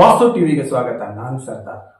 ವಾಸು ಟಿವಿಗೆ ಸ್ವಾಗತ. ನಾನು ಸರ್ದಾರ್.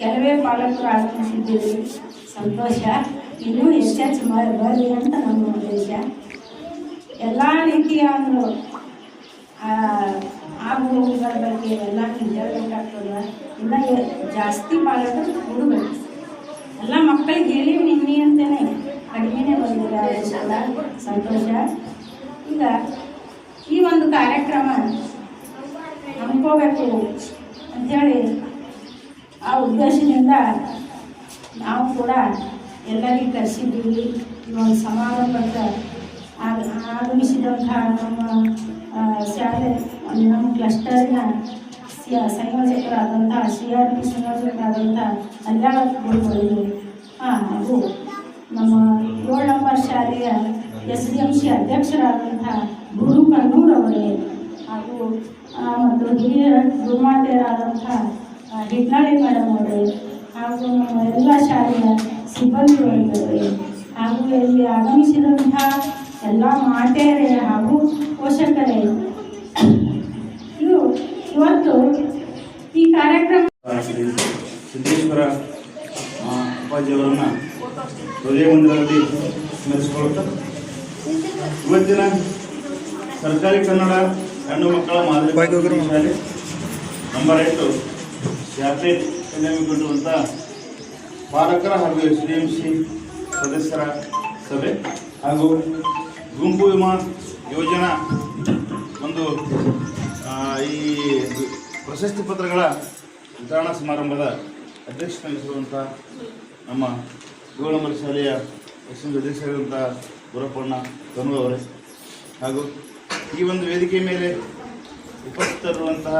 ಕೆಲವೇ ಪಾಲಕರು ಆಗಮಿಸಿದ್ದೀವಿ ಸಂತೋಷ. ಇನ್ನೂ ಹೆಚ್ಚೆಚ್ಚು ಸುಮಾರು ಬರಲಿ ಅಂತ ನಮ್ಮ ಉದ್ದೇಶ. ಎಲ್ಲ ರೀತಿಯ ಒಂದು ಆಗು ಹೋಗುಗಳ ಬಗ್ಗೆ ಎಲ್ಲ ಹೇಳ್ಬೇಕಾಗ್ತದೆ. ಇಲ್ಲ ಜಾಸ್ತಿ ಪಾಲಕರು ಕೊಡಬೇಕು ಎಲ್ಲ ಮಕ್ಕಳಿಗೆ ಹೇಳಿ ನಿನ್ನೆ ಅಂತಲೇ ಕಡಿಮೆನೇ ಬಂದಿಲ್ಲ ಸಂತೋಷ. ಈಗ ಈ ಒಂದು ಕಾರ್ಯಕ್ರಮ ನಂಬ್ಕೋಬೇಕು ಅಂಥೇಳಿ ಆ ಉದ್ದೇಶದಿಂದ ನಾವು ಕೂಡ ಎಲ್ಲರಿಗೂ ಕರೆಸಿದ್ದೀವಿ. ಈ ಒಂದು ಆಗ- ಆಗಮಿಸಿದಂತಹ ನಮ್ಮ ಶಾಲೆ ನಮ್ಮ ಕ್ಲಸ್ಟರಿನ ಸಂಯೋಜಕರಾದಂತಹ ಸಿ ಆರ್ ಪಿ ಸಂಯೋಜಕರಾದಂಥ ಕಲ್ಯಾಣ ಗುರುಗಳು ಹಾಂ ಹಾಗೂ ನಮ್ಮ ಏಳು ನಂಬರ್ ಶಾಲೆಯ ಎಸ್ ಡಿ ಎಂ ಸಿ ಅಧ್ಯಕ್ಷರಾದಂಥ ಗುರು ಕಣ್ಣೂರವರೇ ಹಾಗೂ ಮತ್ತು ಹಿರಿಯ ಗುರುಮಾತೆಯರಾದಂತಹ ಹಿಟ್ನಾಳಿ ಮೇಡಮ್ ಅವರು ಹಾಗೂ ನಮ್ಮ ಎಲ್ಲ ಶಾಲೆಯ ಸಿಬ್ಬಂದಿ ವರ್ಗಗಳು ಹಾಗೂ ಇಲ್ಲಿ ಆಗಮಿಸಿದಂತಹ ಎಲ್ಲ ಮಾತೆಯರೇ ಹಾಗೂ ಪೋಷಕರೇ ಇದು ಇವತ್ತು ಈ ಕಾರ್ಯಕ್ರಮ ಸಿದ್ದೇಶ್ವರ ಅಪ್ಪಾಜಿಯವರನ್ನು ಹೃದಯ ಮಂದಿರದಲ್ಲಿ ಸ್ಮರಿಸಿಕೊಳ್ಳುತ್ತಾ ಇವತ್ತಿನ ಸರ್ಕಾರಿ ಕನ್ನಡ ಹೆಣ್ಣು ಮಕ್ಕಳ ಮಾದರಿ. ಶಾಲೆ ನಂಬರ್ ಎಂಟು ಯಾತ್ರೆ ನೇಮಿಕೊಂಡಿರುವಂಥ ಪಾಲಕರ ಹಾಗೂ ಎಸ್ ಡಿ ಎಂ ಸಿ ಸದಸ್ಯರ ಸಭೆ ಹಾಗೂ ಗುಂಪು ವಿಮಾ ಯೋಜನಾ ಒಂದು ಈ ಪ್ರಶಸ್ತಿ ಪತ್ರಗಳ ವಿತರಣಾ ಸಮಾರಂಭದ ಅಧ್ಯಕ್ಷತೆ ವಹಿಸಿರುವಂಥ ನಮ್ಮ ಏಳು ಶಾಲೆಯ ಎಸ್ ಎಂ ಅಧ್ಯಕ್ಷರಾದಂಥ ಗುರಪ್ಪಣ್ಣ ಕನು ಅವರೇ. ಹಾಗೂ ಈ ಒಂದು ವೇದಿಕೆ ಮೇಲೆ ಉಪಸ್ಥಿತರಿರುವಂತಹ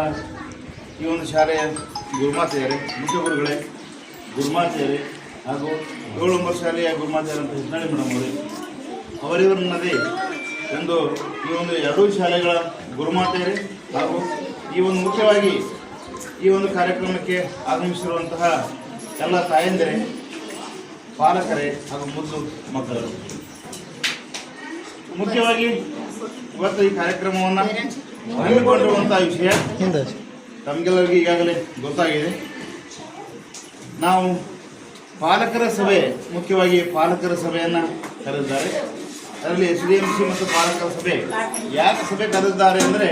ಈ ಒಂದು ಶಾಲೆಯ ಗುರುಮಾತೆಯರೇ ಮುಖ್ಯ ಗುರುಗಳೇ ಗುರುಮಾತೆಯರೇ ಹಾಗೂ ಏಳು ನಂಬರ್ ಶಾಲೆಯ ಗುರುಮಾತೆಯರಂತ ಹೆಸರಾಳಿ ಮೇಡಮ್ ಅವರೇ ಅವರಿವರನ್ನದೇ ಒಂದು ಈ ಒಂದು ಎರಡೂ ಶಾಲೆಗಳ ಗುರುಮಾತೆಯರೇ ಹಾಗೂ ಈ ಒಂದು ಮುಖ್ಯವಾಗಿ ಈ ಒಂದು ಕಾರ್ಯಕ್ರಮಕ್ಕೆ ಆಗಮಿಸಿರುವಂತಹ ಎಲ್ಲ ತಾಯಂದಿರೇ, ಪಾಲಕರೇ ಹಾಗೂ ಮುದ್ದು ಮಕ್ಕಳು ಮುಖ್ಯವಾಗಿ ಇವತ್ತು ಈ ಕಾರ್ಯಕ್ರಮವನ್ನು ಹಮ್ಮಿಕೊಂಡಿರುವಂತಹ ವಿಷಯ ತಮಗೆಲ್ಲರಿಗೂ ಈಗಾಗಲೇ ಗೊತ್ತಾಗಿದೆ. ನಾವು ಪಾಲಕರ ಸಭೆ, ಮುಖ್ಯವಾಗಿ ಪಾಲಕರ ಸಭೆಯನ್ನು ಕರೆದಿದ್ದಾರೆ. ಅದರಲ್ಲಿ ಎಸ್ ಡಿ ಎಂ ಸಿ ಮತ್ತು ಪಾಲಕರ ಸಭೆ ಯಾಕೆ ಸಭೆ ಕರೆದಿದ್ದಾರೆ ಅಂದರೆ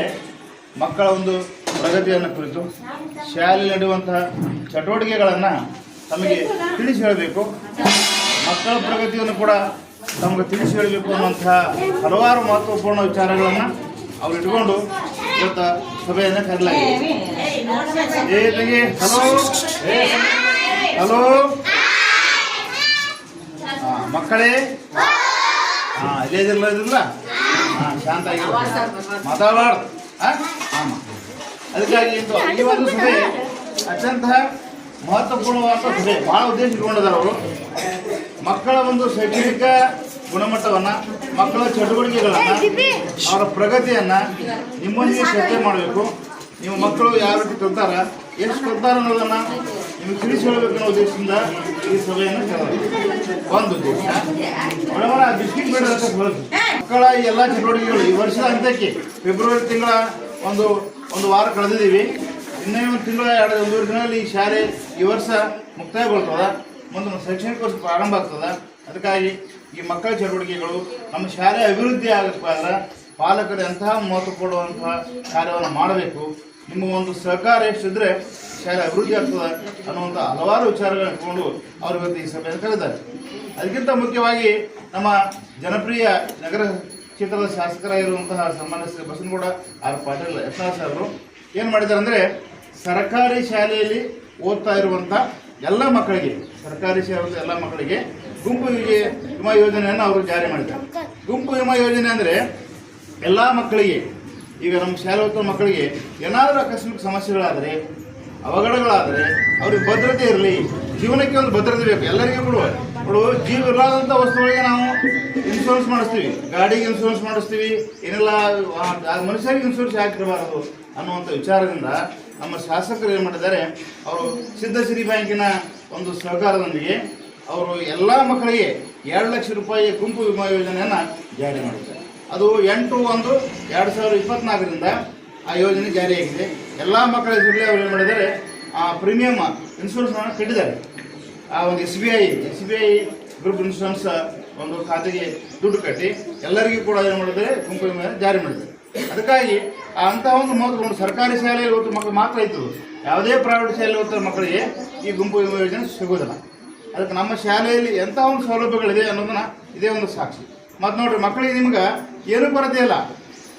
ಮಕ್ಕಳ ಒಂದು ಪ್ರಗತಿಯನ್ನು ಕುರಿತು, ಶಾಲೆಯಲ್ಲಿ ನಡೆಯುವಂತಹ ಚಟುವಟಿಕೆಗಳನ್ನು ತಮಗೆ ತಿಳಿಸಿ ಹೇಳಬೇಕು. ಮಕ್ಕಳ ಪ್ರಗತಿಯನ್ನು ಕೂಡ ತಮಗೆ ತಿಳಿಸಿ ಹೇಳಬೇಕು ಅನ್ನುವಂತಹ ಹಲವಾರು ಮಹತ್ವಪೂರ್ಣ ವಿಚಾರಗಳನ್ನು ಅವರು ಇಟ್ಕೊಂಡು ಇವತ್ತು ಸಭೆಯನ್ನು ಕರೆಯಲಾಗಿದೆ. ಹಲೋ? ಮಕ್ಕಳೇ? ಹಾ ಇಲ್ಲೇ ಇದಿಲ್ಲ ಇದಿಲ್ಲ ಹಾ ಶಾಂತ ಮಾತಾಡಬಾರ್ದು. ಹಾ ಅದಕ್ಕಾಗಿ ಈ ಒಂದು ಸಭೆ ಅತ್ಯಂತ ಮಹತ್ವಪೂರ್ಣವಾದ ಸಭೆ. ಬಹಳ ಉದ್ದೇಶ ಇಟ್ಕೊಂಡಿದ್ದಾರೆ ಅವರು. ಮಕ್ಕಳ ಒಂದು ಶೈಕ್ಷಣಿಕ ಗುಣಮಟ್ಟವನ್ನ, ಮಕ್ಕಳ ಚಟುವಟಿಕೆಗಳನ್ನ, ಅವರ ಪ್ರಗತಿಯನ್ನ ನಿಮ್ಮೊಂದಿಗೆ ಚರ್ಚೆ ಮಾಡಬೇಕು. ನಿಮ್ಮ ಮಕ್ಕಳು ಯಾವ ರೀತಿ ಎಷ್ಟು ತೊಂದರ ಅನ್ನೋದನ್ನ ನಿಮ್ಗೆ ತಿಳಿಸಿ ಹೇಳಬೇಕು ಅನ್ನೋ ಉದ್ದೇಶದಿಂದ ಈ ಸಭೆಯನ್ನು. ಒಂದು ಉದ್ದೇಶ ಮೇಡಮರ ಬಿಸ್ಕಿಟ್ ಬೇಡ ಮಕ್ಕಳ ಎಲ್ಲ ಚಟುವಟಿಕೆಗಳು ಈ ವರ್ಷದ ಅಂತ್ಯಕ್ಕೆ ಫೆಬ್ರವರಿ ತಿಂಗಳ ಒಂದು ಒಂದು ವಾರ ಕಳೆದಿದ್ದೀವಿ. ಇನ್ನೇ ಒಂದು ತಿಂಗಳ, ಎರಡು, ಒಂದೂವರೆ ದಿನದಲ್ಲಿ ಈ ಶಾಲೆ ಈ ವರ್ಷ ಮುಕ್ತಾಯಗೊಳ್ತದ. ಮುಂದೆ ಶೈಕ್ಷಣಿಕ ವರ್ಷ ಪ್ರಾರಂಭ ಆಗ್ತದ. ಅದಕ್ಕಾಗಿ ಈ ಮಕ್ಕಳ ಚಟುವಟಿಕೆಗಳು ನಮ್ಮ ಶಾಲೆ ಅಭಿವೃದ್ಧಿ ಆಗಬೇಕಾದ್ರೆ ಪಾಲಕರು ಎಂತಹ ಮಹತ್ವ ಕೊಡುವಂತಹ ಕಾರ್ಯವನ್ನು ಮಾಡಬೇಕು. ನಿಮ್ಮ ಒಂದು ಸಹಕಾರ ಎಷ್ಟಿದ್ರೆ ಶಾಲೆ ಅಭಿವೃದ್ಧಿ ಆಗ್ತದೆ ಅನ್ನುವಂಥ ಹಲವಾರು ವಿಚಾರಗಳನ್ನು ಇಟ್ಕೊಂಡು ಅವರು ಇವತ್ತು ಈ ಸಭೆಯನ್ನು ಕರೆದಿದ್ದಾರೆ. ಅದಕ್ಕಿಂತ ಮುಖ್ಯವಾಗಿ ನಮ್ಮ ಜನಪ್ರಿಯ ನಗರ ಕ್ಷೇತ್ರದ ಶಾಸಕರಾಗಿರುವಂತಹ ಸನ್ಮಾನ್ಯ ಶ್ರೀ ಬಸನಗೌಡ ಆರ್ ಪಾಟೀಲ್ ಯತ್ನಾಳ್ ಸಾಹೇಬರು ಏನು ಮಾಡಿದ್ದಾರೆ ಅಂದರೆ ಸರ್ಕಾರಿ ಶಾಲೆಯಲ್ಲಿ ಓದ್ತಾ ಇರುವಂಥ ಎಲ್ಲ ಮಕ್ಕಳಿಗೆ, ಸರ್ಕಾರಿ ಶಾಲೆ ಎಲ್ಲ ಮಕ್ಕಳಿಗೆ ಗುಂಪು ವಿಮಾ ಯೋಜನೆಯನ್ನು ಅವರು ಜಾರಿ ಮಾಡಿದ್ದಾರೆ. ಗುಂಪು ವಿಮಾ ಯೋಜನೆ ಅಂದರೆ ಎಲ್ಲ ಮಕ್ಕಳಿಗೆ ಈಗ ನಮ್ಮ ಶಾಲೆ ಮಕ್ಕಳಿಗೆ ಏನಾದರೂ ಆಕಸ್ಮಿಕ ಸಮಸ್ಯೆಗಳಾದರೆ, ಅವಘಡಗಳಾದರೆ, ಅವ್ರಿಗೆ ಭದ್ರತೆ ಇರಲಿ, ಜೀವನಕ್ಕೆ ಒಂದು ಭದ್ರತೆ ಬೇಕು, ಎಲ್ಲರಿಗೂ ಕೂಡ ನೋಡು, ಜೀವ ಇರಲಾದಂಥ ವಸ್ತುಗಳಿಗೆ ನಾವು ಇನ್ಶೂರೆನ್ಸ್ ಮಾಡಿಸ್ತೀವಿ. ಗಾಡಿಗೆ ಇನ್ಶೂರೆನ್ಸ್ ಮಾಡಿಸ್ತೀವಿ. ಏನೆಲ್ಲ ಮನುಷ್ಯರಿಗೆ ಇನ್ಶೂರೆನ್ಸ್ ಹಾಕಿರಬಾರದು ಅನ್ನುವಂಥ ವಿಚಾರದಿಂದ ನಮ್ಮ ಶಾಸಕರು ಏನು ಮಾಡಿದ್ದಾರೆ, ಅವರು ಸಿದ್ಧಶ್ರೀ ಬ್ಯಾಂಕಿನ ಒಂದು ಸಹಕಾರದೊಂದಿಗೆ ಅವರು ಎಲ್ಲ ಮಕ್ಕಳಿಗೆ ಎರಡು ಲಕ್ಷ ರೂಪಾಯಿ ಗುಂಪು ವಿಮಾ ಯೋಜನೆಯನ್ನು ಜಾರಿ ಮಾಡಿದ್ದಾರೆ. ಅದು ಎಂಟು ಒಂದು ಎರಡು ಸಾವಿರದ ಇಪ್ಪತ್ನಾಲ್ಕರಿಂದ ಆ ಯೋಜನೆ ಜಾರಿಯಾಗಿದೆ. ಎಲ್ಲ ಮಕ್ಕಳ ಹೆಸರಲ್ಲಿ ಅವರು ಏನು ಮಾಡಿದ್ದಾರೆ? ಆ ಪ್ರೀಮಿಯಮ್ ಇನ್ಶೂರೆನ್ಸ್ನ ಕಟ್ಟಿದ್ದಾರೆ. ಆ ಒಂದು S B I S B I group insurance ಒಂದು ಖಾತೆಗೆ ದುಡ್ಡು ಕಟ್ಟಿ ಎಲ್ಲರಿಗೂ ಕೂಡ ಏನು ಮಾಡಿದರೆ ಗುಂಪು ವಿಮೆ ಜಾರಿ ಮಾಡಿದ್ದಾರೆ. ಅದಕ್ಕಾಗಿ ಆ ಅಂತಹ ಒಂದು ಮೊದಲು ಒಂದು ಸರ್ಕಾರಿ ಶಾಲೆಯಲ್ಲಿ ಓದುವ ಮಕ್ಕಳು ಮಾತ್ರ ಇತ್ತು ಯಾವುದೇ ಪ್ರೈವೇಟ್ ಶಾಲೆಯಲ್ಲಿ ಓದ್ತಾ ಮಕ್ಕಳಿಗೆ ಈ ಗುಂಪು ವಿಮೆ ಯೋಜನೆ ಸಿಗೋದಿಲ್ಲ ಅದಕ್ಕೆ ನಮ್ಮ ಶಾಲೆಯಲ್ಲಿ ಎಂಥ ಒಂದು ಸೌಲಭ್ಯಗಳಿದೆ ಅನ್ನೋದನ್ನ ಇದೇ ಒಂದು ಸಾಕ್ಷಿ. ಮತ್ತು ನೋಡ್ರಿ ಮಕ್ಕಳಿಗೆ ನಿಮ್ಗೆ ಏನೂ ಕೊರತೆ ಇಲ್ಲ.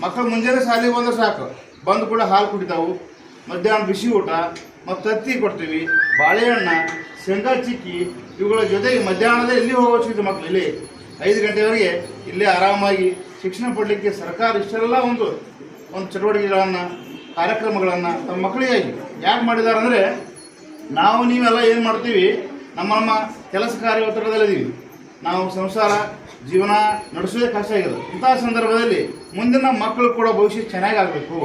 ಮಕ್ಕಳು ಮುಂಜಾನೆ ಶಾಲೆಗೆ ಬಂದ್ರೆ ಸಾಕು. ಬಂದು ಕೂಡ ಹಾಲು ಕುಡಿತಾವು, ಮಧ್ಯಾಹ್ನ ಬಿಸಿ ಊಟ, ಮತ್ತು ತತ್ತಿ ಕೊಡ್ತೀವಿ, ಬಾಳೆಹಣ್ಣ, ಶೇಂಗಾ ಚಿಕ್ಕಿ ಇವುಗಳ ಜೊತೆಗೆ ಮಧ್ಯಾಹ್ನದ ಇಲ್ಲಿ ಹೋಗೋಷ್ಟಿದ್ದು ಮಕ್ಕಳು ಇಲ್ಲಿ? ಐದು ಗಂಟೆವರೆಗೆ ಇಲ್ಲೇ ಆರಾಮಾಗಿ ಶಿಕ್ಷಣ ಪಡಲಿಕ್ಕೆ ಸರ್ಕಾರ ಇಷ್ಟೆಲ್ಲ ಒಂದು ಒಂದು ಚಟುವಟಿಕೆಗಳನ್ನು, ಕಾರ್ಯಕ್ರಮಗಳನ್ನು ತಮ್ಮ ಮಕ್ಕಳಿಗಾಗಿ ಯಾಕೆ ಮಾಡಿದ್ದಾರೆ ಅಂದರೆ, ನಾವು ನೀವೆಲ್ಲ ಏನು ಮಾಡ್ತೀವಿ, ನಮ್ಮ ನಮ್ಮ ಕೆಲಸ ಕಾರ್ಯ ಒತ್ತಡದಲ್ಲಿದ್ದೀವಿ ನಾವು ಸಂಸಾರ ಜೀವನ ನಡೆಸೋದೇ ಕಷ್ಟ ಆಗಿದೆ. ಇಂಥ ಸಂದರ್ಭದಲ್ಲಿ ಮುಂದಿನ ಮಕ್ಕಳು ಕೂಡ ಭವಿಷ್ಯ ಚೆನ್ನಾಗಿ ಆಗಬೇಕು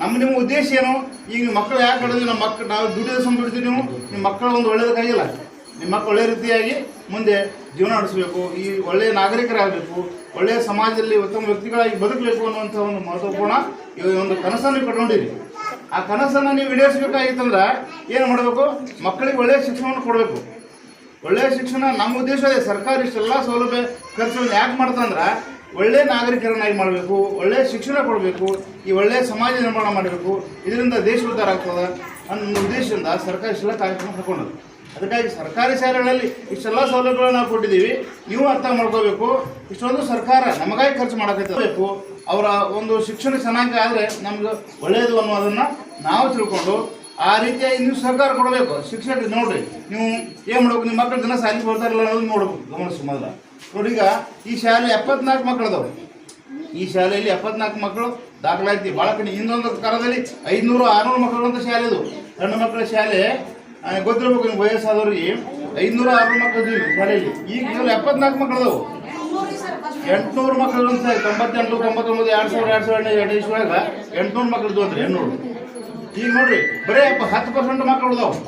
ನಮ್ಮ, ನಿಮ್ಮ ಉದ್ದೇಶ ಏನು? ಈಗ ನಿಮ್ಮ ಮಕ್ಕಳು ಯಾಕೆ ಹಿಡಿದು ನಮ್ಮ ಮಕ್ಕಳು ನಾವು ದುಡಿದ ಸಮ ದುಡಿತೀವಿ ನೀವು? ನಿಮ್ಮ ಮಕ್ಕಳು ಒಂದು ಒಳ್ಳೇದಕ್ಕಾಗಿಲ್ಲ ನಿಮ್ಮ ಮಕ್ಕಳು ಒಳ್ಳೆ ರೀತಿಯಾಗಿ ಮುಂದೆ ಜೀವನ ನಡೆಸಬೇಕು. ಈ ಒಳ್ಳೆಯ ನಾಗರಿಕರಾಗಬೇಕು. ಒಳ್ಳೆಯ ಸಮಾಜದಲ್ಲಿ ಉತ್ತಮ ವ್ಯಕ್ತಿಗಳಾಗಿ ಬದುಕಬೇಕು ಅನ್ನುವಂಥ ಒಂದು ಮಹತ್ವಪೂರ್ಣ ಈ ಒಂದು ಕನಸನ್ನು ಕಟ್ಕೊಂಡಿರಿ ಆ ಕನಸನ್ನು ನೀವು ಈಡೇರಿಸಬೇಕಾಗಿತ್ತಂದ್ರೆ ಏನು ಮಾಡಬೇಕು? ಮಕ್ಕಳಿಗೆ ಒಳ್ಳೆಯ ಶಿಕ್ಷಣವನ್ನು ಕೊಡಬೇಕು. ಒಳ್ಳೆಯ ಶಿಕ್ಷಣ ನಮ್ಮ ಉದ್ದೇಶ ಅದೇ ಸರ್ಕಾರ ಇಷ್ಟೆಲ್ಲ ಸೌಲಭ್ಯ ಖರ್ಚುಗಳನ್ನ ಯಾಕೆ ಮಾಡ್ತಂದ್ರೆ ಒಳ್ಳೆಯ ನಾಗರಿಕರನ್ನಾಗಿ ಮಾಡಬೇಕು ಒಳ್ಳೆಯ ಶಿಕ್ಷಣ ಕೊಡಬೇಕು, ಈ ಒಳ್ಳೆಯ ಸಮಾಜ ನಿರ್ಮಾಣ ಮಾಡಬೇಕು. ಇದರಿಂದ ದೇಶ ಉದ್ಧಾರ ಆಗ್ತದೆ ಅನ್ನೋ ಉದ್ದೇಶದಿಂದ ಸರ್ಕಾರ ಇಷ್ಟೆಲ್ಲ ಕಾರ್ಯಕ್ರಮ ಹಾಕೊಂಡದ್ದು ಅದಕ್ಕಾಗಿ ಸರ್ಕಾರಿ ಶಾಲೆಗಳಲ್ಲಿ ಇಷ್ಟೆಲ್ಲ ಸೌಲಭ್ಯಗಳನ್ನ ನಾವು ಕೊಟ್ಟಿದ್ದೀವಿ. ನೀವು ಅರ್ಥ ಮಾಡ್ಕೋಬೇಕು. ಇಷ್ಟೊಂದು ಸರ್ಕಾರ ನಮಗಾಗಿ ಖರ್ಚು ಮಾಡಬೇಕು ಅವರ ಒಂದು ಶಿಕ್ಷಣ ಚೆನ್ನಾಗಿ ಆದರೆ ನಮ್ಗೆ ಒಳ್ಳೆಯದು ಅನ್ನೋದನ್ನು ನಾವು ತಿಳ್ಕೊಂಡು ಆ ರೀತಿಯಾಗಿ ನೀವು ಸರ್ಕಾರ ಕೊಡಬೇಕು ಶಿಕ್ಷಣ ನೋಡ್ರಿ ನೀವು ಏನು ಮಾಡ್ಬೇಕು ನಿಮ್ಮ ಮಕ್ಕಳು ದಿನ ಸಾಲಿ ಬರ್ತಾರಲ್ಲ ಅನ್ನೋದು ನೋಡ್ಬೇಕು ಗಮನ ಮೊದಲ ನೋಡಿ ಈಗ ಈ ಶಾಲೆ ಎಪ್ಪತ್ನಾಲ್ಕು ಮಕ್ಕಳದವು ಈ ಶಾಲೆಯಲ್ಲಿ ಎಪ್ಪತ್ನಾಲ್ಕು ಮಕ್ಕಳು ದಾಖಲಾತಿ ಭಾಳ ಕಡೆ ಇನ್ನೊಂದು ಕಾಲದಲ್ಲಿ ಐದುನೂರು ಆರುನೂರು ಮಕ್ಕಳು ಶಾಲೆ ಇದು ಹೆಣ್ಣು ಮಕ್ಕಳ ಶಾಲೆ ಗೊತ್ತಿರಬೇಕು ನಿಮ್ಗೆ ವಯಸ್ಸಾದವ್ರಿಗೆ ಐದುನೂರು ಆರುನೂರು ಮಕ್ಕಳು ಶಾಲೆಯಲ್ಲಿ ಈಗ ಎಪ್ಪತ್ನಾಲ್ಕು ಮಕ್ಕಳದವು ಎಂಟುನೂರು ಎಂಟ್ನೂರು ಮಕ್ಕಳು ತೊಂಬತ್ತೆಂಟು ತೊಂಬತ್ತೊಂಬತ್ತು ಎರಡು ಸಾವಿರ ಎರಡು ಸಾವಿರ ಎರಡು ಇಸ್ವಾಗ ಎಂಟ್ನೂರು ಮಕ್ಕಳು ಇದ್ವು ಅಂದ್ರೆ ಹೆಣ್ಣೂರು ಈಗ ನೋಡ್ರಿ ಬರೀ ಹತ್ತು ಪರ್ಸೆಂಟ್ ಮಕ್ಕಳು ಇದಾವೆ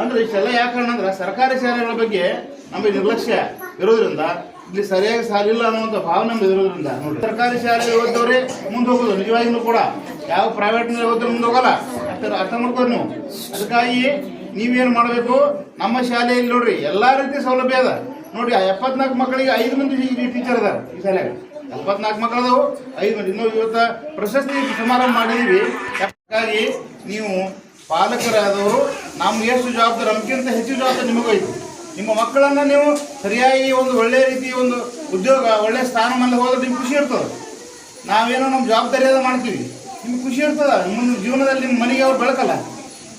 ಅಂದ್ರೆ ಇಷ್ಟೆಲ್ಲ ಯಾಕೆ ಅಂದ್ರೆ ಸರ್ಕಾರಿ ಶಾಲೆಗಳ ಬಗ್ಗೆ ನಮಗೆ ನಿರ್ಲಕ್ಷ್ಯ ಇರೋದ್ರಿಂದ ಇಲ್ಲಿ ಸರಿಯಾಗಿ ಸಾಲಿಲ್ಲ ಅನ್ನುವಂಥ ಭಾವನೆ ಇರೋದ್ರಿಂದ ನೋಡಿ ಸರ್ಕಾರಿ ಶಾಲೆ ಓದೋರೆ ಮುಂದೆ ಹೋಗೋದು ನಿಜವಾಗಿಯೂ ಕೂಡ. ಯಾವ ಪ್ರೈವೇಟ್ನಲ್ಲಿ ಓದಿದ್ರೆ ಮುಂದೆ ಹೋಗಲ್ಲ. ಅರ್ಥ ಅರ್ಥ ಮಾಡ್ಕೊಂಡು ನೀವು. ಅದಕ್ಕಾಗಿ ನೀವೇನು ಮಾಡಬೇಕು ನಮ್ಮ ಶಾಲೆಯಲ್ಲಿ ನೋಡ್ರಿ ಎಲ್ಲಾ ರೀತಿ ಸೌಲಭ್ಯ ಅದ. ನೋಡಿ ಆ ಎಪ್ಪತ್ನಾಲ್ಕು ಮಕ್ಕಳಿಗೆ ಐದು ಮಂದಿ ಟೀಚರ್ ಅದಾರ ಈ ಶಾಲೆಗೆ. ಎಪ್ಪತ್ನಾಲ್ಕು ಮಕ್ಕಳದವು ಐದು ಮಂದಿ. ಇನ್ನೂ ಇವತ್ತ ಪ್ರಶಸ್ತಿ ಸಮಾರಂಭ ಮಾಡಿದೀವಿ. ಹಾಗಾಗಿ ನೀವು ಪಾಲಕರಾದವರು, ನಮ್ಮ ಎಷ್ಟು ಜವಾಬ್ದಾರಿ ನಮಗಿಂತ ಹೆಚ್ಚು ಜವಾಬ್ದಾರಿ ನಿಮಗೈತಿ ನಿಮ್ಮ ಮಕ್ಕಳನ್ನು ನೀವು ಸರಿಯಾಗಿ ಒಂದು ಒಳ್ಳೆಯ ರೀತಿ ಒಂದು ಉದ್ಯೋಗ ಒಳ್ಳೆಯ ಸ್ಥಾನಮಾನ ಹೋದ್ರೆ ನಿಮ್ಗೆ ಖುಷಿ ಇರ್ತದೆ. ನಾವೇನೋ ನಮ್ಮ ಜವಾಬ್ದಾರಿ ಅದ ಮಾಡ್ತೀವಿ. ನಿಮ್ಗೆ ಖುಷಿ ಇರ್ತದ. ನಿಮ್ಮ ಜೀವನದಲ್ಲಿ ನಿಮ್ಮ ಮನೆಗೆ ಅವ್ರು ಬೆಳಕಲ್ಲ.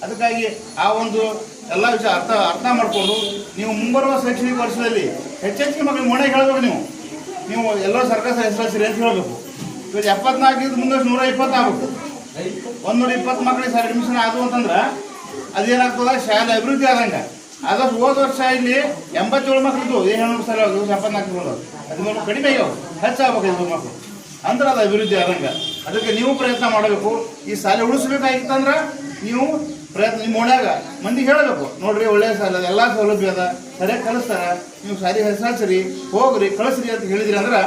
ಅದಕ್ಕಾಗಿ ಆ ಒಂದು ಎಲ್ಲ ವಿಷಯ ಅರ್ಥ ಅರ್ಥ ಮಾಡಿಕೊಂಡು ನೀವು ಮುಂಬರುವ ಶೈಕ್ಷಣಿಕ ವರ್ಷದಲ್ಲಿ ಹೆಚ್ಚೆಚ್ಚಿನ ಮಕ್ಕಳಿಗೆ ಮೊಣೆ ಹೇಳ್ಬೇಕು ನೀವು. ನೀವು ಎಲ್ಲರೂ ಸರ್ಕಾರ ಹೆಸರಿಸಿರಿ ಅಂತ ಹೇಳಬೇಕು. ಇವತ್ತು ಎಪ್ಪತ್ನಾಲ್ಕು ಮುಂದೆ ನೂರ ಇಪ್ಪತ್ತು ಒಂದೂರ ಇಪ್ಪತ್ತು ಮಕ್ಕಳಿಗೆ ಸರ್ ಅಡ್ಮಿಷನ್ ಆದವು ಅಂತಂದ್ರೆ ಅದೇನಾಗ್ತದ? ಶಾಲೆ ಅಭಿವೃದ್ಧಿ ಆದಂಗೆ. ಆದಷ್ಟು ಹೋದ ವರ್ಷ ಇಲ್ಲಿ ಎಂಬತ್ತೇಳು ಮಕ್ಕಳು ಇದ್ವು ಏಳು ಸಲ ಎಪ್ಪತ್ನಾಲ್ಕು ಮಕ್ಳು. ಹದಿಮೂರು ಕಡಿಮೆ ಆಗ್ಯಾವ. ಹೆಚ್ಚಾಗಬೇಕು ಮಕ್ಕಳು ಅಂದ್ರೆ ಅದು ಅಭಿವೃದ್ಧಿ ಆದಂಗೆ. ಅದಕ್ಕೆ ನೀವು ಪ್ರಯತ್ನ ಮಾಡಬೇಕು. ಈ ಶಾಲೆ ಉಳಿಸ್ಬೇಕಾಗಿತ್ತಂದ್ರೆ ನೀವು ಪ್ರಯತ್ನ, ನಿಮ್ಮ ಓಣ್ಯಾಗ ಮಂದಿಗೆ ಹೇಳಬೇಕು. ನೋಡ್ರಿ ಒಳ್ಳೆಯ ಸಾಲ ಎಲ್ಲ ಸೌಲಭ್ಯ ಅದ. ಸರಿಯಾಗಿ ಕಲಿಸ್ತಾರ. ನೀವು ಶಾಲೆ ಹೆಸರಿಸ್ರಿ, ಹೋಗ್ರಿ, ಕಳಿಸ್ರಿ ಅಂತ ಹೇಳಿದ್ರಿ ಅಂದ್ರೆ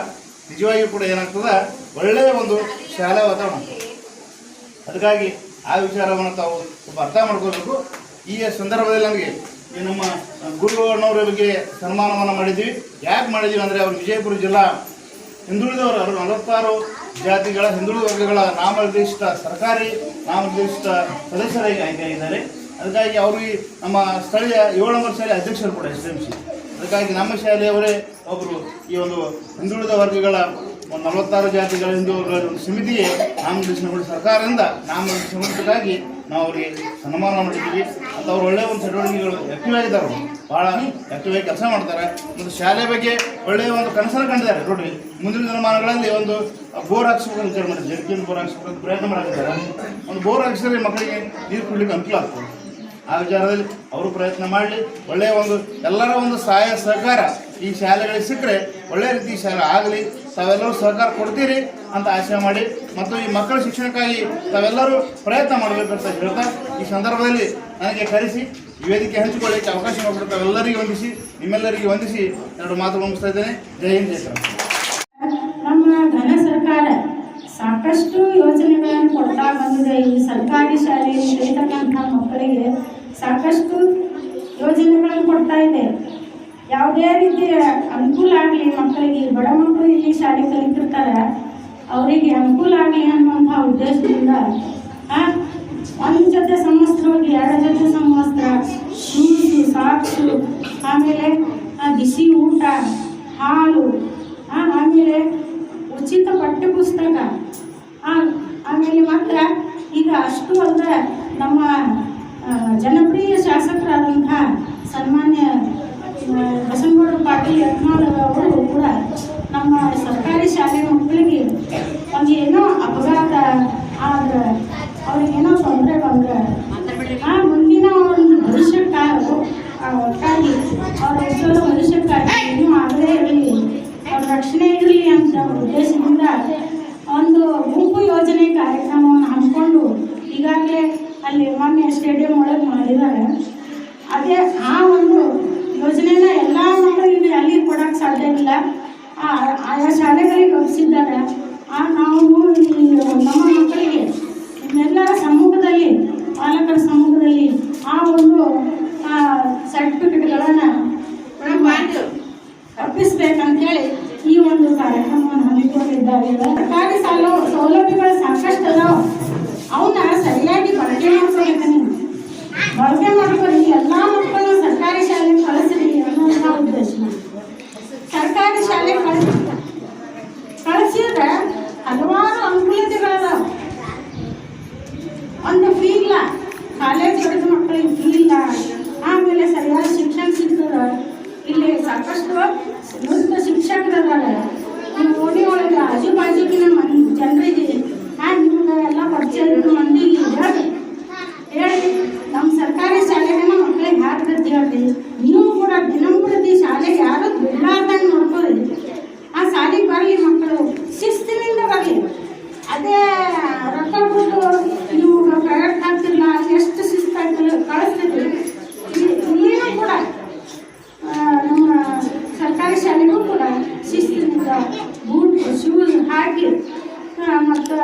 ನಿಜವಾಗಿಯೂ ಕೂಡ ಏನಾಗ್ತದ? ಒಳ್ಳೆಯ ಒಂದು ಶಾಲಾ ವಾತಾವರಣ. ಅದಕ್ಕಾಗಿ ಆ ವಿಚಾರವನ್ನು ತಾವು ಸ್ವಲ್ಪ ಅರ್ಥ ಮಾಡ್ಕೋಬೇಕು. ಈ ಸಂದರ್ಭದಲ್ಲಿ ನಮಗೆ ಈ ನಮ್ಮ ಗುರುವಣ್ಣವರ ಬಗ್ಗೆ ಸನ್ಮಾನವನ್ನು ಮಾಡಿದ್ವಿ. ಯಾಕೆ ಮಾಡಿದ್ವಿ ಅಂದರೆ ಅವರು ವಿಜಯಪುರ ಜಿಲ್ಲಾ ಹಿಂದುಳಿದವರು ನಲವತ್ತಾರು ಜಾತಿಗಳ ಹಿಂದುಳಿದ ವರ್ಗಗಳ ನಾಮನಿರ್ದೇಶಿತ ಸರ್ಕಾರಿ ನಾಮನಿರ್ದೇಶಿತ ಸದಸ್ಯರಾಗಿ ಆಯ್ಕೆಯಾಗಿದ್ದಾರೆ. ಅದಕ್ಕಾಗಿ ಅವರು ಈ ನಮ್ಮ ಸ್ಥಳೀಯ ಏಳು ನಂಬರ್ ಅಧ್ಯಕ್ಷರು ಕೂಡ ಎಸ್ ಎಂ ಸಿ. ಅದಕ್ಕಾಗಿ ನಮ್ಮ ಶಾಲೆಯವರೇ ಒಬ್ಬರು ಈ ಒಂದು ಹಿಂದುಳಿದ ವರ್ಗಗಳ ಒಂದು ನಲವತ್ತಾರು ಜಾತಿಗಳ ಹಿಂದೂ ಒಂದು ಸಮಿತಿಗೆ ನಾಮನಿರ್ದೇಶನಗಳು ಸರ್ಕಾರದಿಂದ ನಾಮನಿರ್ದೇಶನಕ್ಕಾಗಿ ನಾವು ಅವರಿಗೆ ಸನ್ಮಾನ ಮಾಡಿದ್ದೀವಿ. ಮತ್ತು ಅವರು ಒಳ್ಳೆಯ ಒಂದು ಚಟುವಟಿಕೆಗಳು ಆಕ್ಟಿವ್ ಆಗಿದ್ದಾರೆ ಅವರು. ಭಾಳ ಆಕ್ಟಿವ್ ಆಗಿ ಕೆಲಸ ಮಾಡ್ತಾರೆ. ಮತ್ತು ಶಾಲೆ ಬಗ್ಗೆ ಒಳ್ಳೆಯ ಒಂದು ಕನಸನ್ನು ಕಂಡಿದ್ದಾರೆ. ನೋಡ್ರಿ, ಮುಂದಿನ ದಿನಮಾನಗಳಲ್ಲಿ ಒಂದು ಬೋರ್ ಹಾಕ್ಸ್ಬೇಕು ವಿಚಾರ ಮಾಡಿದ್ದಾರೆ. ಜರ್ಕಿನ್ ಬೋರ್ ಹಾಕ್ಸ್ಬೇಕು ಅಂತ ಪ್ರಯತ್ನ ಮಾಡಿದ್ದಾರೆ ಒಂದು ಬೋರ್ ಹಾಕ್ಸಿದ್ರೆ ಮಕ್ಕಳಿಗೆ ನೀರು ಕುಡಲಿಕ್ಕೆ ಅನುಕೂಲ ಆಗ್ತದೆ. ಆ ವಿಚಾರದಲ್ಲಿ ಅವರು ಪ್ರಯತ್ನ ಮಾಡಲಿ. ಒಳ್ಳೆಯ ಒಂದು ಎಲ್ಲರ ಒಂದು ಸಹಾಯ ಸಹಕಾರ ಈ ಶಾಲೆಗಳಿಗೆ ಸಿಕ್ಕರೆ ಒಳ್ಳೆಯ ರೀತಿ ಶಾಲೆ ಆಗಲಿ. ತಾವೆಲ್ಲರೂ ಸಹಕಾರ ಕೊಡ್ತೀರಿ ಅಂತ ಆಶಯ ಮಾಡಿ ಮತ್ತು ಈ ಮಕ್ಕಳ ಶಿಕ್ಷಣಕ್ಕಾಗಿ ತಾವೆಲ್ಲರೂ ಪ್ರಯತ್ನ ಮಾಡಬೇಕಂತ ಹೇಳ್ತಾ ಈ ಸಂದರ್ಭದಲ್ಲಿ ನನಗೆ ಕರೆಸಿ ವೇದಿಕೆ ಹಂಚಿಕೊಳ್ಳಿಕ್ಕೆ ಅವಕಾಶ ಮಾಡಿಕೊಡ್ತಾ ತಾವೆಲ್ಲರಿಗೂ ವಂದಿಸಿ, ನಿಮ್ಮೆಲ್ಲರಿಗೂ ವಂದಿಸಿ ಎರಡು ಮಾತು ಮುಗಿಸ್ತಾ ಇದ್ದೇನೆ. ಜೈ ಹಿಂದ್, ಜೈ. ನಮ್ಮ ಸರ್ಕಾರ ಸಾಕಷ್ಟು ಯೋಜನೆಗಳನ್ನು ಕೊಡ್ತಾ ಬಂದಿದೆ. ಈ ಸರ್ಕಾರಿ ಶಾಲೆಯಲ್ಲಿ ಕಲಿತಕ್ಕಂಥ ಮಕ್ಕಳಿಗೆ ಸಾಕಷ್ಟು ಯೋಜನೆಗಳನ್ನು ಕೊಡ್ತಾ ಇದೆ. ಯಾವುದೇ ರೀತಿಯ ಅನುಕೂಲ ಆಗಲಿ ಮಕ್ಕಳಿಗೆ ಬಡ ಮಕ್ಕಳು ಇಲ್ಲಿ ಶಾಲೆ ಕಲಿತಿರ್ತಾರೆ ಅವರಿಗೆ ಅನುಕೂಲ ಆಗಲಿ ಅನ್ನುವಂಥ ಉದ್ದೇಶದಿಂದ ಒಂದು ಜೊತೆ ಸಮವಸ್ತ್ರ ಹೋಗಿ ಎರಡು ಜೊತೆ ಸಮವಸ್ತ್ರ ಶೂಸು ಸಾಕ್ಸು ಆಮೇಲೆ ಬಿಸಿ ಊಟ ಹಾಲು ಆಮೇಲೆ ಉಚಿತ ಪಠ್ಯ ಪುಸ್ತಕ ಆ, ಆಮೇಲೆ ಮಾತ್ರ ಈಗ ಅಷ್ಟು ಅಲ್ಲದೆ ನಮ್ಮ ಜನಪ್ರಿಯ ಶಾಸಕರಾದಂಥ ಸನ್ಮಾನ್ಯ ಬಸವನಗೌಡ ಪಾಟೀಲ್ ಯತ್ನಾಳ್ ಅವರು ಕೂಡ ನಮ್ಮ ಸರ್ಕಾರಿ ಶಾಲೆ ಮಕ್ಕಳಿಗೆ ಒಂದು ಏನೋ ಅಪಘಾತ ಆದ್ರೆ ಅವ್ರಿಗೇನೋ ತೊಂದರೆ ಬಂದ್ರೆ ಆ ಮುಂದಿನ ಒಂದು ಭವಿಷ್ಯಕ್ಕಾಗಿ ಅವ್ರ ಹೆಸರು ಭವಿಷ್ಯಕ್ಕಾಗಿ ಏನೂ ಆಗದೇ ಇರಲಿ, ಅವ್ರ ರಕ್ಷಣೆ ಇರಲಿ ಅಂತ ಉದ್ದೇಶದಿಂದ ಒಂದು ಗುಂಪು ಯೋಜನೆ ಕಾರ್ಯಕ್ರಮವನ್ನು ಹಮ್ಮಿಕೊಂಡು ಈಗಾಗಲೇ ಅಲ್ಲಿ ಮೊನ್ನೆ ಸ್ಟೇಡಿಯಂ ಒಳಗೆ ಮಾಡಿದ್ದಾರೆ. ಅದೇ ಆ ಒಂದು ಯೋಜನೆನ ಎಲ್ಲ ಮಕ್ಕಳಿಗೆ ಅಲ್ಲಿ ಕೊಡಕ್ಕೆ ಸಾಧ್ಯ ಇಲ್ಲ. ಆಯಾ ಶಾಲೆಗಳಿಗೆ ಒಪ್ಪಿಸಿದ್ದಾರೆ ಆ, ನಾವು ನಮ್ಮ ಮಕ್ಕಳಿಗೆ ಎಲ್ಲ ಸಮೂಹದಲ್ಲಿ, ಪಾಲಕರ ಸಮೂಹದಲ್ಲಿ ಆ ಒಂದು ಸರ್ಟಿಫಿಕೇಟ್ಗಳನ್ನು ಒಪ್ಪಿಸ್ಬೇಕಂತೇಳಿ ಈ ಒಂದು ಕಾರ್ಯಕ್ರಮವನ್ನು ಹಮ್ಮಿಕೊಂಡಿದ್ದಾರೆ. ಸರ್ಕಾರಿ ಸಾಲ ಸೌಲಭ್ಯಗಳು ಸಾಕಷ್ಟು ಅದಾವ. ಅವನ್ನ ಸರಿಯಾಗಿ ಬಳಕೆ ಮಾಡ್ಕೊಳ್ಬೇಕು ನೀವು ಬಳಕೆ ಮಾಡ್ಕೊಳ್ಳಿ ಎಲ್ಲ ಮಕ್ಕಳು ಸರ್ಕಾರಿ ಶಾಲೆ ಕಳಿಸ್ರಿ ಅನ್ನೋ ಉದ್ದೇಶ ಸರ್ಕಾರಿ ಶಾಲೆ ಕಳಿಸಿ ಕಳಿಸಿದ್ರೆ ಹಲವಾರು ಅನುಕೂಲತೆಗಳದಾವ. ಒಂದು ಫೀ ಇಲ್ಲ. ಕಾಲೇಜ್ ಕಳೆದ ಮಕ್ಕಳಿಗೆ ಫೀ ಇಲ್ಲ. ಆಮೇಲೆ ಸರಿಯಾದ ಶಿಕ್ಷಣ ಸಿಗ್ತದ. ಇಲ್ಲಿ ಸಾಕಷ್ಟು ನುರಿತ ಶಿಕ್ಷಕರದಾರ. ನಮ್ಮ ಓಣಿ ಒಳಗೆ ಆಜು ಬಾಜುಕಿನ ಮನ್ ಜನರಿಗೆ ನಾ ನಿಮ್ಗೆ ಎಲ್ಲ ಪರಿಚಯ ಇರೋ ಮಂದಿಗೆ ಹೇಳಿ ಹೇಳಿ ನಮ್ಮ ಸರ್ಕಾರಿ ಶಾಲೆಗೆ ಮಕ್ಕಳಿಗೆ ಹಾಕ್ತದೆ ಹೇಳ್ರಿ ನೀವು ಕೂಡ ದಿನಂಪ್ರತಿ ಶಾಲೆಗೆ ಯಾರು ಬಿಡಲಾರ್ದಂಗೆ ನೋಡ್ಕೊಳ್ಳಿ ಆ ಶಾಲೆಗೆ ಬರಲಿ ಮಕ್ಕಳು ಶಿಸ್ತಿನಿಂದ ಬರಲಿ ಅದೇ ರೊಕ್ಕ ಕೊಟ್ಟು ನೀವು ಪ್ರೈವೇಟ್ ಹಾಕ್ತಿಲ್ಲ ಎಷ್ಟು ಶಿಸ್ತಾಗಿ ಕಳಿಸ್ತೀರಿ ಇಲ್ಲಿನೂ ಕೂಡ ಆ, ನಮ್ಮ ಸರ್ಕಾರಿ ಶಾಲೆಗೂ ಕೂಡ ಶಿಸ್ತಿನಿಂದ ಬೂಟ್ ಶೂಸ್ ಹಾಕಿ ಮತ್ತು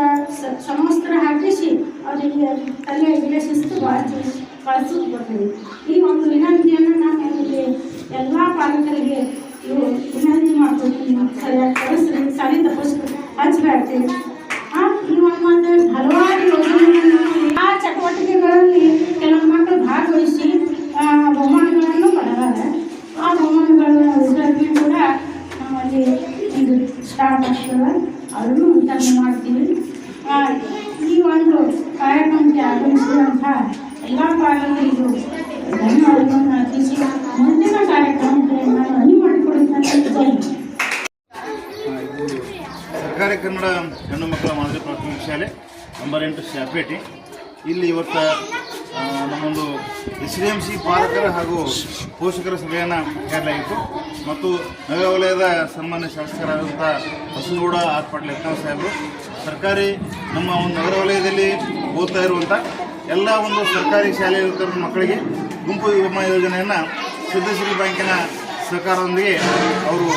ಸಮವಸ್ತ್ರ ಹಾಕಿಸಿ ಅವರಿಗೆ ತಲೆಗೆ ಭಾಳ ಕಳಿಸೋದು ಬರ್ತೀವಿ ಈ ಒಂದು ವಿನಂತಿಯನ್ನು ನಾನು ಹೇಳಿದ್ರೆ ಎಲ್ಲ ಪಾಲಕರಿಗೆ ಇವು ವಿನಂತಿ ಮಾಡ್ತೀವಿ ಸರಿಯಾಗಿ ಕಳಿಸ್ರಿ ಸರಿ ತಪ್ಪಿಸ್ರಿ ಹಚ್ಚಬೇಡ್ತೀವಿ ಹಾಂ ಈ ಒಂದು ಒಂದು ಹಲವಾರು ಯೋಜನೆಗಳನ್ನು ಆ ಚಟುವಟಿಕೆಗಳಲ್ಲಿ ಕೆಲವು ಮಕ್ಕಳು ಭಾಗವಹಿಸಿ ಬಹುಮಾನಗಳನ್ನು ಪಡೆದಾರೆ. ಆ ಬಹುಮಾನಗಳ ವಿತರಣೆ ಕೂಡ ನಮ್ಮಲ್ಲಿ ಇದು ಸ್ಟಾರ್ಟ್ ಆಗ್ತದೆ ಅದನ್ನು ವಿತರಣೆ ಆ, ಈ ಒಂದು ಕಾರ್ಯಕ್ರಮಕ್ಕೆ ಆಗಮಿಸಿದಂಥ ಎಲ್ಲ ಪಾಲಕರಿಗೂ ಧನ್ಯವಾದಗಳನ್ನು ಅರ್ಪಿಸಿ ಮುಂದಿನ ಕಾರ್ಯಕ್ರಮಕ್ಕೆ ನಾನು ಅನಿ ಮಾಡಿಕೊಡುತ್ತೇನೆ ಜೈ ಹಿಂದ್. ಆ, ಇದು ಸರ್ಕಾರಿ ಕನ್ನಡ ಹೆಣ್ಣು ಮಕ್ಕಳ ಮಾದರಿ ಪ್ರಾಥಮಿಕ ಶಾಲೆ, ನಂಬರ್ ಎಂಟು ಶಾಪೇಟೆ ಇಲ್ಲಿ ಇವತ್ತು ನಮ್ಮೊಂದು ಎಸ್ ಡಿ ಎಂ ಸಿ ಪಾಲಕರ ಹಾಗೂ ಪೋಷಕರ ಸಭೆಯನ್ನು ಕರೆಯಲಾಗಿತ್ತು ಮತ್ತು ನಗರ ವಲಯದ ಸನ್ಮಾನ್ಯ ಶಾಸಕರಾದಂಥ ಬಸನಗೌಡ ಆರ್ ಪಾಟೀಲ್ ಸಾಹೇಬರು, ಸರ್ಕಾರಿ ನಮ್ಮ ಒಂದು ನಗರ ವಲಯದಲ್ಲಿ ಓದ್ತಾ ಇರುವಂಥ ಎಲ್ಲ ಒಂದು ಸರ್ಕಾರಿ ಶಾಲೆಯಲ್ಲಿರುವ ಮಕ್ಕಳಿಗೆ ಗುಂಪು ವಿಮಾ ಯೋಜನೆಯನ್ನು ಸಿದ್ಧಶ್ರೀ ಬ್ಯಾಂಕಿನ ಸಹಕಾರದೊಂದಿಗೆ ಅವರು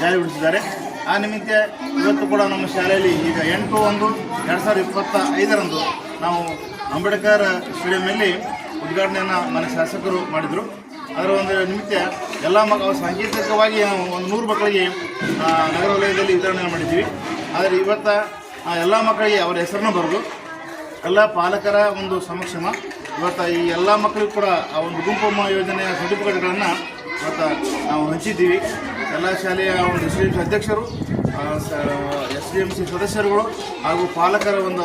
ಜಾರಿಗೊಳಿಸಿದ್ದಾರೆ. ಆ ನಿಮಿತ್ತ ಇವತ್ತು ಕೂಡ ನಮ್ಮ ಶಾಲೆಯಲ್ಲಿ ಈಗ ಎಂಟು ಒಂದು ಎರಡು ಸಾವಿರದ ಇಪ್ಪತ್ತ ಐದರಂದು ನಾವು ಅಂಬೇಡ್ಕರ್ ಸ್ಟೇಡಿಯಂನಲ್ಲಿ ಉದ್ಘಾಟನೆಯನ್ನು ಮನೆ ಶಾಸಕರು ಮಾಡಿದರು. ಅದರ ಒಂದು ನಿಮಿತ್ತ ಎಲ್ಲ ಮಕ್ಕಳು ಸಾಂಕೇತಿಕವಾಗಿ ನಾವು ಒಂದು ನೂರು ಮಕ್ಕಳಿಗೆ ನಗರ ವಲಯದಲ್ಲಿ ವಿತರಣೆ ಮಾಡಿದ್ದೀವಿ ಆದರೆ ಇವತ್ತು ಎಲ್ಲ ಮಕ್ಕಳಿಗೆ ಅವರ ಹೆಸರನ್ನು ಬರೆದು, ಎಲ್ಲ ಪಾಲಕರ ಒಂದು ಸಮಕ್ಷಮ ಇವತ್ತು ಈ ಎಲ್ಲ ಮಕ್ಕಳಿಗೂ ಕೂಡ ಆ ಒಂದು ಗುಂಪು ಯೋಜನೆಯ ಸರ್ಟಿಫಿಕೇಟ್ಗಳನ್ನು ಇವತ್ತು ನಾವು ಹಂಚಿದ್ದೀವಿ. ಎಲ್ಲ ಶಾಲೆಯ ಒಂದು ಎಸ್ ಡಿ ಎಂ ಸಿ ಅಧ್ಯಕ್ಷರು ಎಸ್ ಡಿ ಎಂ ಸಿ ಸದಸ್ಯರುಗಳು ಹಾಗೂ ಪಾಲಕರ ಒಂದು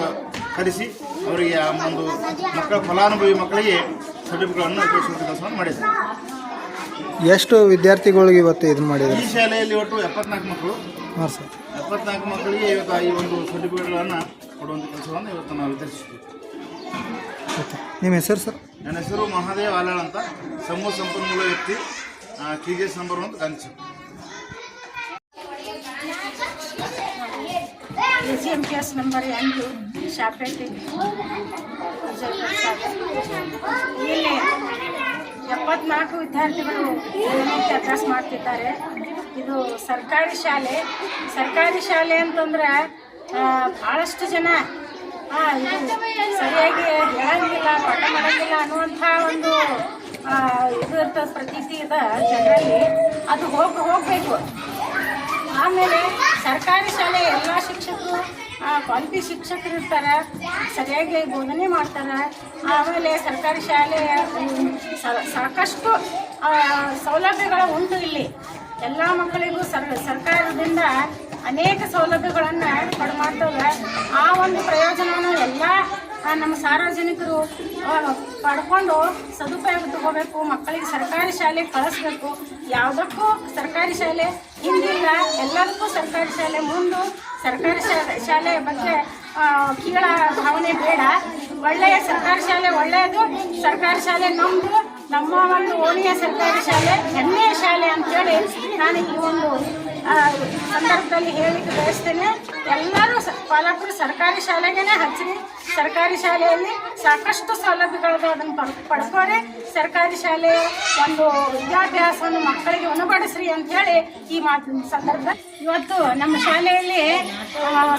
ಕರೆಸಿ ಅವರಿಗೆ ಆ ಒಂದು ಮಕ್ಕಳ ಫಲಾನುಭವಿ ಮಕ್ಕಳಿಗೆ ಸರ್ಟಿಫಿಕೇಟ್ಗಳನ್ನು ಉಪಯೋಗಿಸುವಂಥ ಕೆಲಸವನ್ನು ಮಾಡಿದ್ದಾರೆ. ಎಷ್ಟು ವಿದ್ಯಾರ್ಥಿಗಳಿಗೆ ಇವತ್ತು ಇದು ಈ ಶಾಲೆಯಲ್ಲಿ ಒಟ್ಟು ಎಪ್ಪತ್ನಾಲ್ಕು ಮಕ್ಕಳು. ಹಾಂ ಸರ್. ಎಪ್ಪತ್ನಾಲ್ಕು ಮಕ್ಕಳಿಗೆ ಇವತ್ತು ಈ ಒಂದು ಸರ್ಟಿಫಿಕೇಟ್ಗಳನ್ನು ಕೊಡುವಂಥ ಕೆಲಸವನ್ನು ಇವತ್ತು ನಾವು ವಿತರಿಸಿದ್ದೀವಿ ಓಕೆ. ನಿಮ್ಮ ಹೆಸರು ಸರ್? ನನ್ನ ಹೆಸರು ಮಹಾದೇವ್ ಆಲಾಳ್ ಅಂತ. ಸಮೂಹ ಸಂಪನ್ಮೂಲ ವ್ಯಕ್ತಿ ಕೆ ಜಿ ಎಸ್ ನಂಬರ್ ಒಂದು ಕಂಚು ಎ ಸಿ ನಂಬರ್ ಎಂಟು ಶಾಪೇಟೆ ಇಲ್ಲಿ ಎಪ್ಪತ್ನಾಲ್ಕು ವಿದ್ಯಾರ್ಥಿಗಳು ಅಭ್ಯಾಸ ಮಾಡ್ತಿದ್ದಾರೆ. ಇದು ಸರ್ಕಾರಿ ಶಾಲೆ. ಸರ್ಕಾರಿ ಶಾಲೆ ಅಂತಂದ್ರೆ ಭಾಳಷ್ಟು ಜನ ಸರಿಯಾಗಿ ಹೇಳಂಗಿಲ್ಲ, ಪಾಠ ಮಾಡಂಗಿಲ್ಲ ಅನ್ನುವಂಥ ಒಂದು ಇದು ಇರ್ತದೆ, ಪ್ರತೀತಿ ಇದೆ ಜನರಲ್ಲಿ. ಅದು ಹೋಗಿ ಹೋಗಬೇಕು. ಆಮೇಲೆ ಸರ್ಕಾರಿ ಶಾಲೆ ಎಲ್ಲ ಶಿಕ್ಷಕರು ಕ್ವಾಲಿಟಿ ಶಿಕ್ಷಕರು ಇರ್ತಾರೆ, ಸರಿಯಾಗಿ ಬೋಧನೆ ಮಾಡ್ತಾರೆ. ಆಮೇಲೆ ಸರ್ಕಾರಿ ಶಾಲೆ ಸಾಕಷ್ಟು ಸೌಲಭ್ಯಗಳು ಉಂಟು ಇಲ್ಲಿ. ಎಲ್ಲ ಮಕ್ಕಳಿಗೂ ಸರ್, ಸರ್ಕಾರದಿಂದ ಅನೇಕ ಸೌಲಭ್ಯಗಳನ್ನು ಕೊಡಮಾಡ್ತವೆ ಆ ಒಂದು ಪ್ರಯೋಜನವನ್ನು ಎಲ್ಲ ನಮ್ಮ ಸಾರ್ವಜನಿಕರು ಪಡ್ಕೊಂಡು ಸದುಪಯೋಗ ತಗೋಬೇಕು, ಮಕ್ಕಳಿಗೆ ಸರ್ಕಾರಿ ಶಾಲೆ ಕಳಿಸ್ಬೇಕು. ಯಾವುದಕ್ಕೂ ಸರ್ಕಾರಿ ಶಾಲೆ ಹಿಂದಿಲ್ಲ. ಎಲ್ಲದಕ್ಕೂ ಸರ್ಕಾರಿ ಶಾಲೆ. ಮುಂದು ಸರ್ಕಾರಿ ಶಾಲೆ ಬಗ್ಗೆ ಕೀಳ ಭಾವನೆ ಬೇಡ. ಒಳ್ಳೆಯ ಸರ್ಕಾರಿ ಶಾಲೆ ಒಳ್ಳೆಯದು. ಸರ್ಕಾರಿ ಶಾಲೆ ನಮ್ಮದು ನಮ್ಮ ಒಂದು ಓಣಿಯ ಸರ್ಕಾರಿ ಶಾಲೆ, ಹೆಮ್ಮೆಯ ಶಾಲೆ ಅಂತೇಳಿ ನಾನು ಈ ಒಂದು ಸಂದರ್ಭದಲ್ಲಿ ಹೇಳಿಕ್ಕೆ ಬಯಸ್ತೇನೆ. ಎಲ್ಲರೂ ಪಾಲಕರು ಸರ್ಕಾರಿ ಶಾಲೆಗೇನೆ ಹಚ್ಚಿರಿ. ಸರ್ಕಾರಿ ಶಾಲೆಯಲ್ಲಿ ಸಾಕಷ್ಟು ಸೌಲಭ್ಯಗಳನ್ನು ಅದನ್ನು ಪಡ್ ಸರ್ಕಾರಿ ಶಾಲೆಯ ಒಂದು ವಿದ್ಯಾಭ್ಯಾಸವನ್ನು ಮಕ್ಕಳಿಗೆ ಉಣಬಡಿಸ್ರಿ ಅಂತೇಳಿ ಈ ಮಾತಿನ ಸಂದರ್ಭ. ಇವತ್ತು ನಮ್ಮ ಶಾಲೆಯಲ್ಲಿ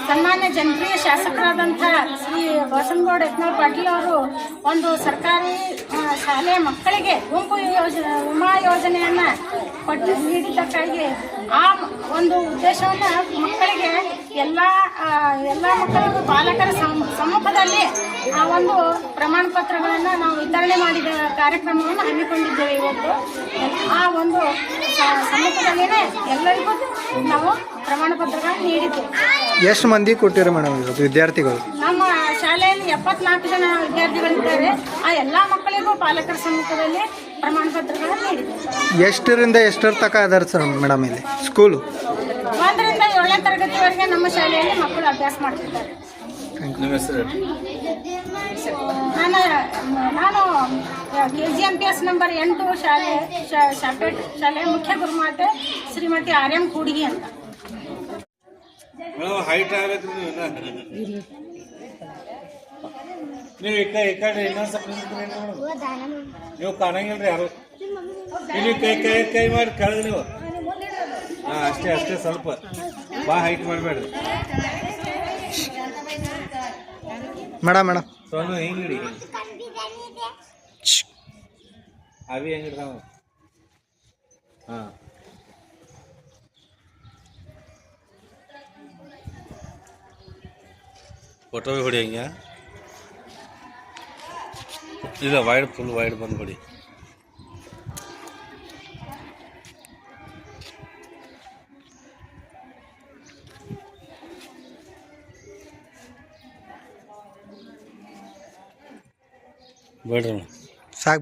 ಸನ್ಮಾನ್ಯ ಜನಪ್ರಿಯ ಶಾಸಕರಾದಂಥ ಶ್ರೀ ಬಸನಗೌಡ ಯತ್ನಾಳ್ ಪಾಟೀಲ್ ಅವರು ಒಂದು ಸರ್ಕಾರಿ ಶಾಲೆಯ ಶಾಲೆ ಮಕ್ಕಳಿಗೆ ಗುಂಪು ಯೋಜನೆ ವಿಮಾ ಯೋಜನೆಯನ್ನು ಕೊಟ್ಟು ನೀಡಿದ್ದಕ್ಕಾಗಿ ಆ ಒಂದು ಉದ್ದೇಶವನ್ನು ಮಕ್ಕಳಿಗೆ ಎಲ್ಲ ಎಲ್ಲ ಮಕ್ಕಳಿಗೂ ಪಾಲಕರ ಸಮ್- ಸಮ್ಮುಖದಲ್ಲಿ ಆ ಒಂದು ಪ್ರಮಾಣ ಪತ್ರಗಳನ್ನು ನಾವು ವಿತರಣೆ ಮಾಡಿದ ಕಾರ್ಯಕ್ರಮವನ್ನು ಹಮ್ಮಿಕೊಂಡಿದ್ದೇವೆ ಇವತ್ತು. ಆ ಒಂದು ಸಮ್ಮುಖದಲ್ಲಿನೇ ಎಲ್ಲರಿಗೂ ನಾವು ಪ್ರಮಾಣ ಪತ್ರಗಳನ್ನು ನೀಡಿದ್ದೇವೆ. ಎಷ್ಟು ಮಂದಿ ಕೊಟ್ಟಿರೋ ಮೇಡಮ್ ಇವತ್ತು ವಿದ್ಯಾರ್ಥಿಗಳು? ನಮ್ಮ ಶಾಲೆಯಲ್ಲಿ ಎಪ್ಪತ್ನಾಲ್ಕು ಜನ ವಿದ್ಯಾರ್ಥಿಗಳಿದ್ದಾರೆ. ಆ ಎಲ್ಲ ಮಕ್ಕಳಿಗೂ ಪಾಲಕರ ಸಮ್ಮುಖದಲ್ಲಿ ಪ್ರಮಾಣ ಪತ್ರಗಳನ್ನು ನೀಡಿದ್ದೇವೆ ಎಷ್ಟರಿಂದ ಎಷ್ಟರ ತನಕ ಅದಾರ ಸರ್ ಮೇಡಮ್ ಇಲ್ಲಿ? ಸ್ಕೂಲು? ಒಂದರಿಂದ ಏಳನೇ ತರಗತಿವರೆಗೆ ನಮ್ಮ ಶಾಲೆಯಲ್ಲಿ ಮಕ್ಕಳು ಅಭ್ಯಾಸ ಮಾಡ್ತಿದ್ದಾರೆ. ನಾನು ನಾನು K G M P S number ಎಂಟು ಶಾಲೆ ಶ- ಶಾಪೇಟ್ ಶಾಲೆಯ ಮುಖ್ಯ ಗುರುಮಾತೆ ಶ್ರೀಮತಿ ಆರ್ ಎಂ ಕೂಡಿಗೆ ಅಂತ. ನೀವು ಇನ್ನ ನೀವು ಈ ಕಡೆ ಈ ಕಡೆ ಇನ್ನೊಂದು ಸ್ವಲ್ಪ ನಿಂತ್ಕೊಂಡ್ರಿ ಮೇಡಮ್ ನೀವು ಕಾಣಂಗಿಲ್ರಿ ಯಾರು ಇಲ್ಲಿ ಕೈ ಕೈ ಕೈ ಮಾಡಿ ಕೆಳಗೆ ನೀವು ಹಾಂ ಅಷ್ಟೇ ಅಷ್ಟೇ ಸ್ವಲ್ಪ ಬಾ ಹೈಟ್ ಮಾಡಬೇಡ್ರಿ ಮೇಡಮ್ ಮೇಡಮ್ ಸೊನ್ನು ಹಿಂಗೆ ಹಿಡಿ ಅವಿ ಹೆಂಗೆ ಹಿಡ್ದಾವ ಹಾಂ ಫೋಟೋ ಹೊಡಿ ಹಂಗೆ ಇಲ್ಲ ವೈಡ್ ಫುಲ್ ವೈಡ್ ಬಂದು ಹೊಡಿ ಬೇಡ್ರಿ